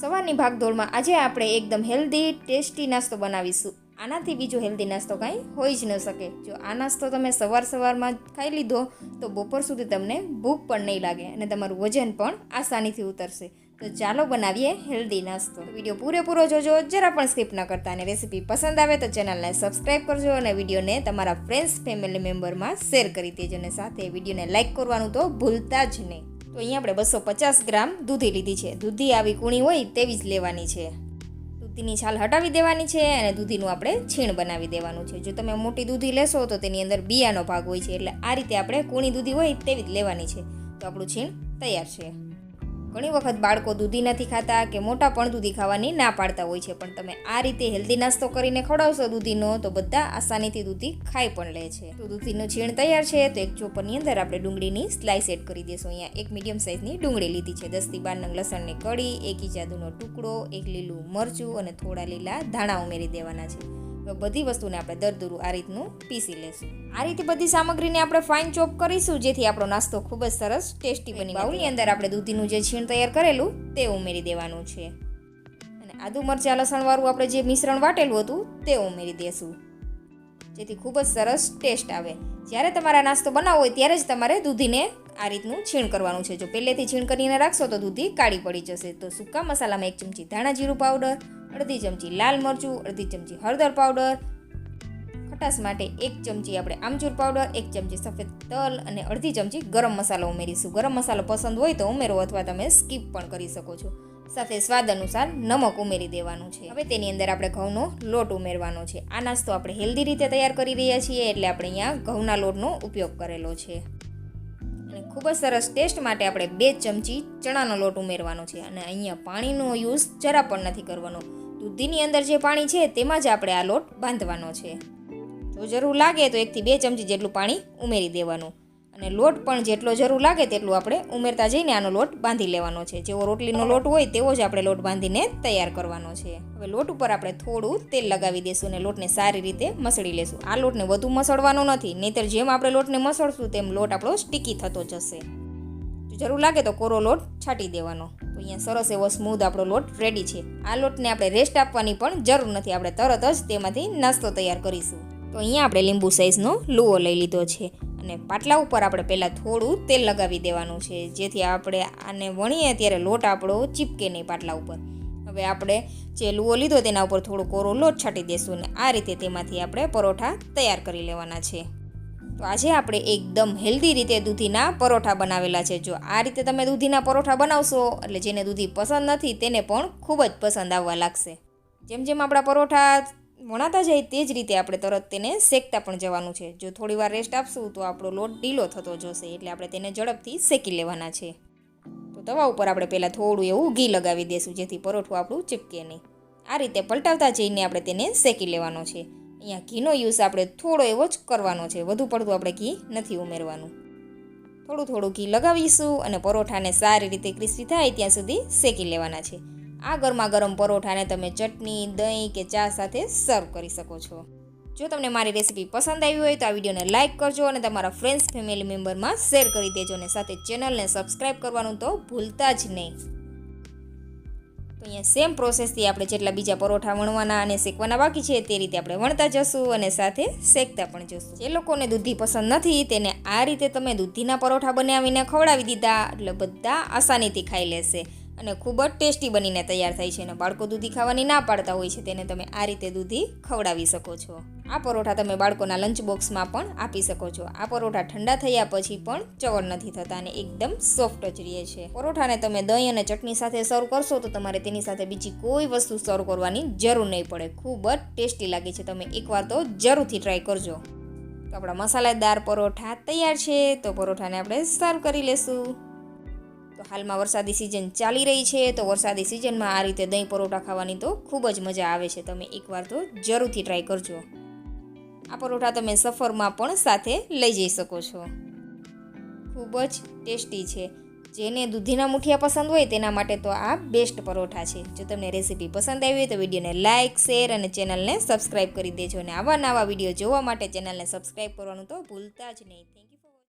સવારની ભાગદોડમાં આજે આપણે એકદમ હેલ્ધી ટેસ્ટી નાસ્તો બનાવીશું. આનાથી બીજો હેલ્ધી નાસ્તો કાંઈ હોઈ જ ન શકે. જો આ નાસ્તો તમે સવાર સવારમાં ખાઈ લીધો, તો બપોર સુધી તમને ભૂખ પણ નહીં લાગે અને તમારું વજન પણ આસાનીથી ઉતરશે. તો ચાલો બનાવીએ હેલ્ધી નાસ્તો. વીડિયો પૂરેપૂરો જોજો, જરા પણ સ્કીપ ન કરતા અને રેસીપી પસંદ આવે તો ચેનલને સબસ્ક્રાઈબ કરજો અને વિડીયોને તમારા ફ્રેન્ડ્સ ફેમિલી મેમ્બરમાં શેર કરી દેજો અને સાથે વિડીયોને લાઇક કરવાનું તો ભૂલતા જ નહીં. તો અહીંયા આપણે બસો પચાસ ગ્રામ દૂધી લીધી છે. દૂધી આવી કૂણી હોય તેવી જ લેવાની છે. દૂધીની છાલ હટાવી દેવાની છે અને દૂધીનું આપણે છીણ બનાવી દેવાનું છે. જો તમે મોટી દૂધી લેશો તો તેની અંદર બિયાનો ભાગ હોય છે. એટલે આ રીતે આપણે કૂણી દૂધી હોય તેવી જ લેવાની છે. તો આપણું છીણ તૈયાર છે. ઘણી વખત બાળકો દૂધી નથી ખાતા કે મોટા પણ દૂધી ખાવાની ના પાડતા હોય છે, પણ તમે આ રીતે હેલ્ધી નાસ્તો કરીને ખવડાવશો દૂધીનો, તો બધા આસાનીથી દૂધી ખાઈ પણ લે છે. તો દૂધીનું છીણ તૈયાર છે, તો એક ચોપરની અંદર આપણે ડુંગળીની સ્લાઇસ એડ કરી દઈશું. અહીંયા એક મીડિયમ સાઇઝની ડુંગળી લીધી છે. દસથી બાર નંગ લસણની કળી, એક ઇજાદુનો ટુકડો, એક લીલું મરચું અને થોડા લીલા ધાણા ઉમેરી દેવાના છે. બધી વસ્તુને આપણે દરદરું આ રીતનું પીસી લેશું. આ રીતે બધી સામગ્રીને આપણે ફાઇન ચોપ કરીશું, જેથી આપણો નાસ્તો ખૂબ જ સરસ ટેસ્ટી બની બાઉલની અંદર આપણે દૂધીનું જે છીણ તૈયાર કરેલું, તે ઉમેરી દેવાનું છે. અને આદુ મરચાં લસણવાળું આપણે જે મિશ્રણ વાટેલું હતું, તે ઉમેરી દેશું. જેથી ખૂબ જ સરસ ટેસ્ટ આવે. જ્યારે તમારા નાસ્તો બનાવવો હોય, ત્યારે જ તમારે દૂધીને આ રીતનું છીણ કરવાનું છે. જો પહેલેથી છીણ કરીને રાખશો, તો દૂધી કાળી પડી જશે. તો સૂકા મસાલામાં એક ચમચી ધાણા જીરું પાવડર અડધી ચમચી લાલ મરચું, અડધી ચમચી હળદર પાવડર. ખટાશ માટે એક ચમચી આપણે આમચૂર પાવડર, એક ચમચી સફેદ તલ અને અડધી ચમચી ગરમ મસાલો ઉમેરીશું. ગરમ મસાલો પસંદ હોય તો ઉમેરો અથવા તમે સ્કીપ પણ કરી શકો છો. સાથે સ્વાદ અનુસાર નમક ઉમેરી દેવાનું છે. હવે તેની અંદર આપણે ઘઉંનો લોટ ઉમેરવાનો છે. આ નાસ્તો આપણે હેલ્ધી રીતે તૈયાર કરી રહ્યા છીએ એટલે આપણે અહીંયા ઘઉંના લોટનો ઉપયોગ કરેલો છે. અને ખૂબ જ સરસ ટેસ્ટ માટે આપણે બે ચમચી ચણાનો લોટ ઉમેરવાનો છે. અને અહીંયા પાણીનો યુઝ જરા પણ નથી કરવાનો. દૂધીની અંદર જે પાણી છે તેમાં જ આપણે આ લોટ બાંધવાનો છે. જો જરૂર લાગે તો એકથી બે ચમચી જેટલું પાણી ઉમેરી દેવાનું. અને લોટ પણ જેટલો જરૂર લાગે તેટલું આપણે ઉમેરતા જઈને આનો લોટ બાંધી લેવાનો છે. જેવો રોટલીનો લોટ હોય તેવો જ આપણે લોટ બાંધીને તૈયાર કરવાનો છે. હવે લોટ ઉપર આપણે થોડું તેલ લગાવી દઈશું અને લોટને સારી રીતે મસળી લેશું. આ લોટને વધુ મસળવાનો નથી, નહીતર જેમ આપણે લોટને મસળશું તેમ લોટ આપણો સ્ટીકી થતો જશે. જરૂર લાગે તો કોરો લોટ છાંટી દેવાનો. તો અહીંયા સરસ એવો સ્મૂધ આપણો લોટ રેડી છે. આ લોટને આપણે રેસ્ટ આપવાની પણ જરૂર નથી. આપણે તરત જ તેમાંથી નાસ્તો તૈયાર કરીશું. તો અહીંયા આપણે લીંબુ સાઈઝનો લુઓ લઈ લીધો છે. અને પાટલા ઉપર આપણે પહેલાં થોડું તેલ લગાવી દેવાનું છે. જેથી આપણે આને વણીએ ત્યારે લોટ આપણો ચીપકે નહીં પાટલા ઉપર. હવે આપણે જે લુઓ લીધો તેના ઉપર થોડો કોરો લોટ છાંટી દઈશું અને આ રીતે તેમાંથી આપણે પરોઠા તૈયાર કરી લેવાના છે. તો આજે આપણે એકદમ હેલ્ધી રીતે દૂધીના પરોઠા બનાવેલા છે. જો આ રીતે તમે દૂધીના પરોઠા બનાવશો, એટલે જેને દૂધી પસંદ નથી, તેને પણ ખૂબ જ પસંદ આવવા લાગશે. જેમ જેમ આપણા પરોઠા વણાતા જાય, તે જ રીતે આપણે તરત તેને શેકતા પણ જવાનું છે. જો થોડી વાર રેસ્ટ આપશું, તો આપણો લોટ ઢીલો થતો જશે, એટલે આપણે તેને ઝડપથી શેકી લેવાના છે. તો તવા ઉપર આપણે પહેલાં થોડું એવું ઘી લગાવી દઈશું જેથી પરોઠું આપણું ચીપકે નહીં. આ રીતે પલટાવતા જઈને આપણે તેને શેકી લેવાનો છે. અહીંયા ઘીનો યુઝ આપણે થોડો એવો જ કરવાનો છે. વધુ પડતું આપણે ઘી નથી ઉમેરવાનું. થોડું થોડું ઘી લગાવીશું અને પરોઠાને સારી રીતે ક્રિસ્પી થાય ત્યાં સુધી શેકી લેવાના છે. આ ગરમા ગરમ પરોઠાને તમે ચટણી, દહીં કે ચા સાથે સર્વ કરી શકો છો. જો તમને મારી રેસીપી પસંદ આવી હોય તો આ વિડીયોને લાઇક કરજો અને તમારા ફ્રેન્ડ્સ ફેમિલી મેમ્બરમાં શેર કરી દેજો અને સાથે ચેનલને સબસ્ક્રાઈબ કરવાનું તો ભૂલતા જ નહીં. તો અહીંયા સેમ પ્રોસેસથી આપણે જેટલા બીજા પરોઠા વણવાના અને શેકવાના બાકી છે તે રીતે આપણે વણતા જશું અને સાથે શેકતા પણ જશું. જે લોકોને દૂધી પસંદ નથી તેને આ રીતે તમે દૂધીના પરોઠા બનાવીને ખવડાવી દીધા એટલે બધા આસાનીથી ખાઈ લેશે. અને ખૂબ જ ટેસ્ટી બનીને તૈયાર થાય છે અને બાળકો દૂધી ખાવાની ના પાડતા હોય છે તેને તમે આ રીતે દૂધી ખવડાવી શકો છો. આ પરોઠા તમે બાળકોના લંચ બોક્સમાં પણ આપી શકો છો. આ પરોઠા ઠંડા થયા પછી પણ ચવડ નથી થતા અને એકદમ સોફ્ટ જ રહે છે. પરોઠાને તમે દહીં અને ચટણી સાથે સર્વ કરશો તો તમારે તેની સાથે બીજી કોઈ વસ્તુ સર્વ કરવાની જરૂર નહીં પડે. ખૂબ જ ટેસ્ટી લાગે છે. તમે એકવાર તો જરૂરથી ટ્રાય કરજો. તો આપણા મસાલેદાર પરોઠા તૈયાર છે. તો પરોઠાને આપણે સર્વ કરી લેશું. હાલમાં વરસાદી સિઝન ચાલી રહી છે, તો વરસાદી સિઝનમાં આ રીતે દહીં પરોઠા ખાવાની તો ખૂબ જ મજા આવે છે. તમે એકવાર તો જરૂરથી ટ્રાય કરજો. આ પરોઠા તમે સફરમાં પણ સાથે લઈ જઈ શકો છો. ખૂબ જ ટેસ્ટી છે. જેને દૂધીના મુઠિયા પસંદ હોય તેના માટે તો આ બેસ્ટ પરોઠા છે. જો તમને રેસીપી પસંદ આવી હોય તો વિડીયોને લાઇક શેર અને ચેનલને સબસ્ક્રાઈબ કરી દેજો. અને આવા નવા વીડિયો જોવા માટે ચેનલને સબસ્ક્રાઈબ કરવાનું તો ભૂલતા જ નહીં. Thank you